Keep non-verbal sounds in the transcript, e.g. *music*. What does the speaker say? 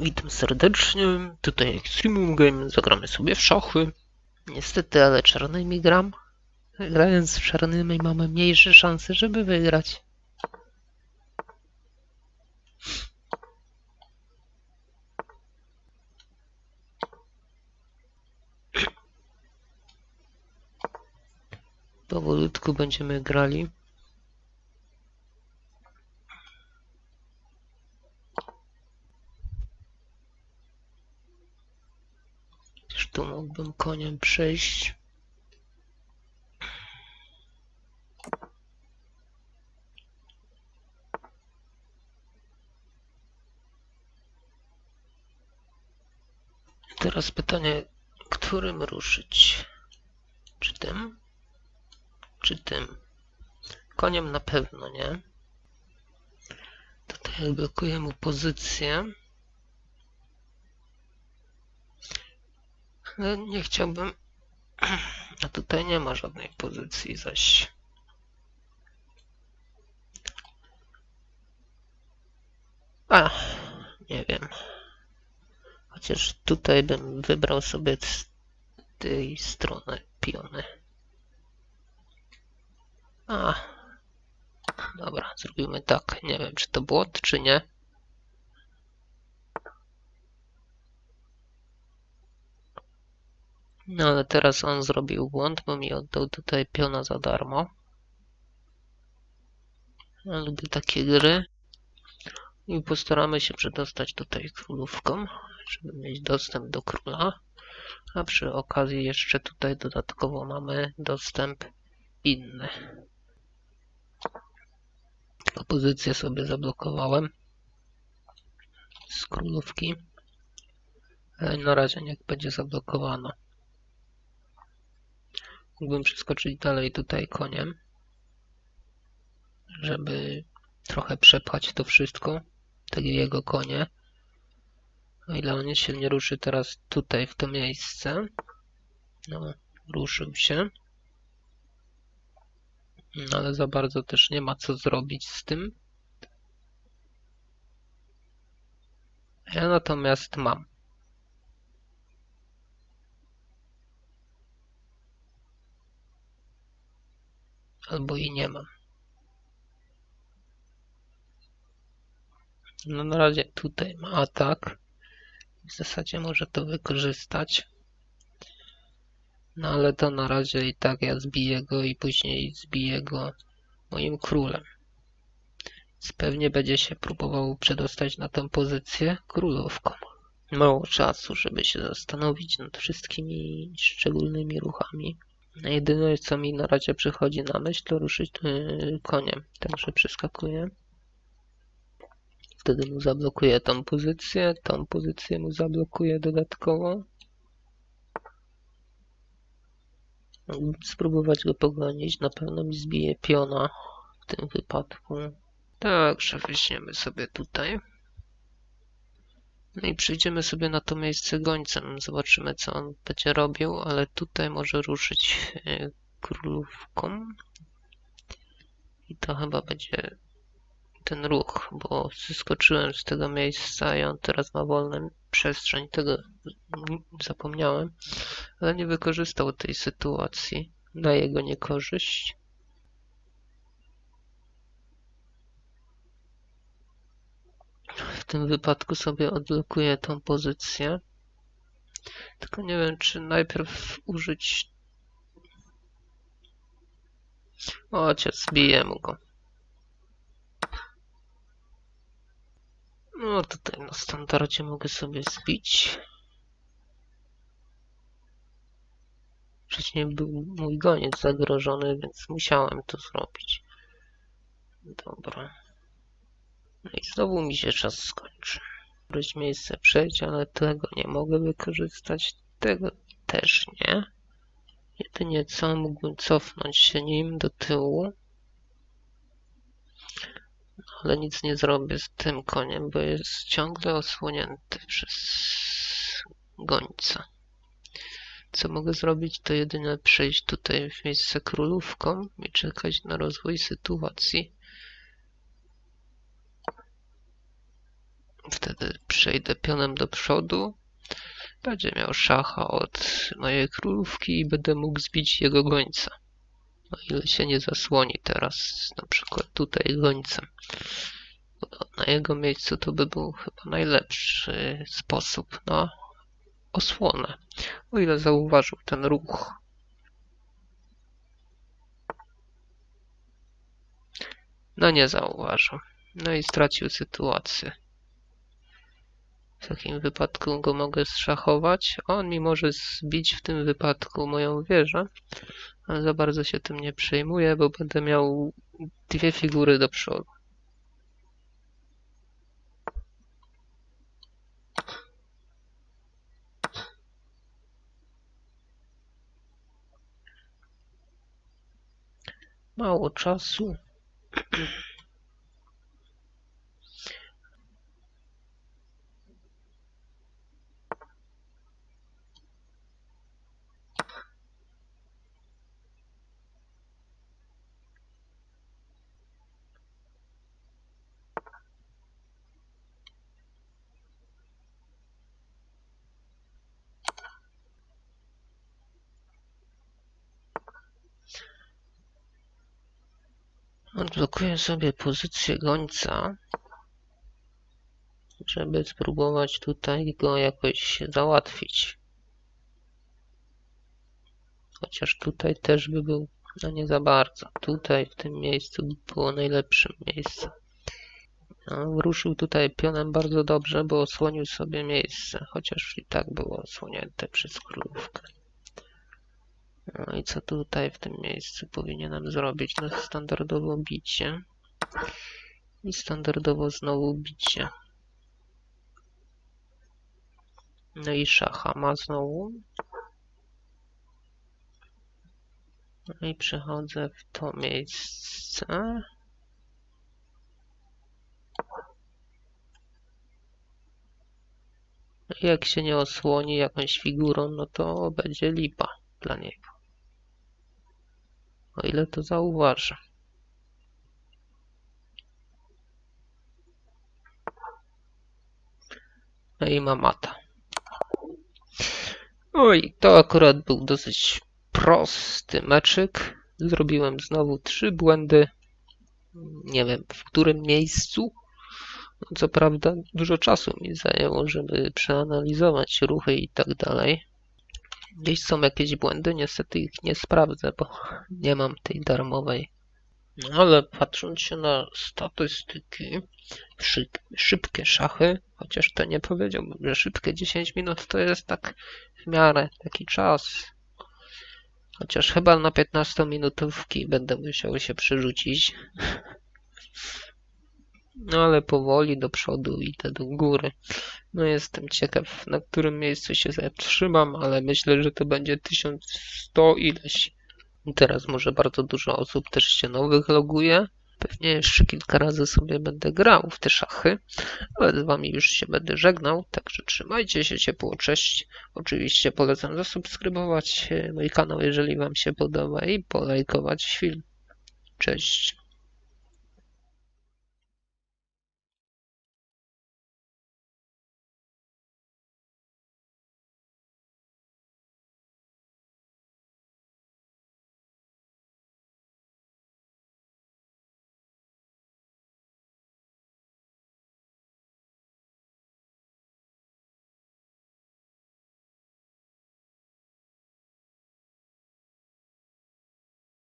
Witam serdecznie. Tutaj Extremum Game. Zagramy sobie w szachy. Niestety, ale czarnymi gram. Grając z czarnymi mamy mniejsze szanse, żeby wygrać. Powolutku będziemy grali. Też tu mógłbym koniem przejść. Teraz pytanie, którym ruszyć? Czy tym? Czy tym? Koniem na pewno nie. Tutaj blokuję mu pozycję. Ale nie chciałbym. *clears throat* A tutaj nie ma żadnej pozycji zaś. A, nie wiem. Chociaż tutaj bym wybrał sobie z tej strony piony. A, dobra, zrobimy tak. Nie wiem, czy to błąd, czy nie. No ale teraz on zrobił błąd, bo mi oddał tutaj piona za darmo. Ja lubię takie gry. I postaramy się przedostać tutaj królówką, żeby mieć dostęp do króla. A przy okazji jeszcze tutaj dodatkowo mamy dostęp inny. Tylko pozycję sobie zablokowałem z królówki. Ale na razie niech będzie zablokowana. Mógłbym przeskoczyć dalej tutaj koniem, żeby trochę przepchać to wszystko, jak jego konie. O ile on się nie ruszy teraz tutaj w to miejsce. No, ruszył się. No, ale za bardzo też nie ma co zrobić z tym. Ja natomiast mam. Albo i nie mam. No na razie tutaj ma atak. W zasadzie może to wykorzystać. No ale to na razie i tak ja zbiję go i później zbiję go moim królem. Więc pewnie będzie się próbował przedostać na tę pozycję królówką. Mało czasu, żeby się zastanowić nad wszystkimi szczególnymi ruchami. Jedyne co mi na razie przychodzi na myśl to ruszyć yy, koniem, także przeskakuję. Wtedy mu zablokuję tą pozycję, tą pozycję mu zablokuję dodatkowo. Spróbować go pogonić, na pewno mi zbije piona w tym wypadku. Także weźmiemy sobie tutaj. No i przyjdziemy sobie na to miejsce gońcem. Zobaczymy, co on będzie robił, ale tutaj może ruszyć e, królówką. I to chyba będzie ten ruch, bo zeskoczyłem z tego miejsca i on teraz ma wolną przestrzeń. Tego zapomniałem, ale nie wykorzystał tej sytuacji na jego niekorzyść. W tym wypadku sobie odblokuję tą pozycję. Tylko nie wiem, czy najpierw użyć... O, cios, zbijemy go. No tutaj na standardzie mogę sobie zbić. Wcześniej był mój goniec zagrożony, więc musiałem to zrobić. Dobra. No i znowu mi się czas skończy. Któreś miejsce przejść, ale tego nie mogę wykorzystać. Tego też nie. Jedynie co mógłbym cofnąć się nim do tyłu. No, ale nic nie zrobię z tym koniem, bo jest ciągle osłonięty przez gońca. Co mogę zrobić, to jedynie przejść tutaj w miejsce królówką i czekać na rozwój sytuacji. Wtedy przejdę pionem do przodu. Będzie miał szacha od mojej królówki i będę mógł zbić jego gońca. O ile się nie zasłoni teraz, na przykład tutaj gońcem. Na jego miejscu to by był chyba najlepszy sposób na osłonę. O ile zauważył ten ruch. No nie zauważył. No i stracił sytuację. W takim wypadku go mogę zszachować. On mi może zbić w tym wypadku moją wieżę, ale za bardzo się tym nie przejmuję, bo będę miał dwie figury do przodu. Mało czasu. Odblokuję sobie pozycję gońca, żeby spróbować tutaj go jakoś załatwić. Chociaż tutaj też by był, no nie za bardzo. Tutaj w tym miejscu by było najlepszym miejscem. No, ruszył tutaj pionem bardzo dobrze, bo osłonił sobie miejsce, chociaż i tak było osłonięte przez królówkę. No i co tutaj w tym miejscu powinienem zrobić? No standardowo bicie. I standardowo znowu bicie. No i szacha ma znowu. No i przechodzę w to miejsce. No Jak się nie osłoni jakąś figurą, no to będzie lipa dla niego. O ile to zauważy. No i ma mata. Oj, to akurat był dosyć prosty meczyk. Zrobiłem znowu trzy błędy. Nie wiem w którym miejscu. No, Co prawda dużo czasu mi zajęło, żeby przeanalizować ruchy i tak dalej. Gdzieś są jakieś błędy, niestety ich nie sprawdzę, bo *laughs* nie mam tej darmowej. No ale patrząc się na statystyki, szyb, szybkie szachy, chociaż to nie powiedziałbym, że szybkie 10 minut to jest tak w miarę taki czas. Chociaż chyba na 15 minutówki będę musiał się przerzucić. *laughs* No ale powoli do przodu idę do góry. No jestem ciekaw, na którym miejscu się zatrzymam, ale myślę, że to będzie 1100 ileś. Teraz może bardzo dużo osób też się nowych loguje. Pewnie jeszcze kilka razy sobie będę grał w te szachy, ale z wami już się będę żegnał, także trzymajcie się ciepło, cześć. Oczywiście polecam zasubskrybować e, mój kanał, jeżeli wam się podoba i polajkować film. Cześć.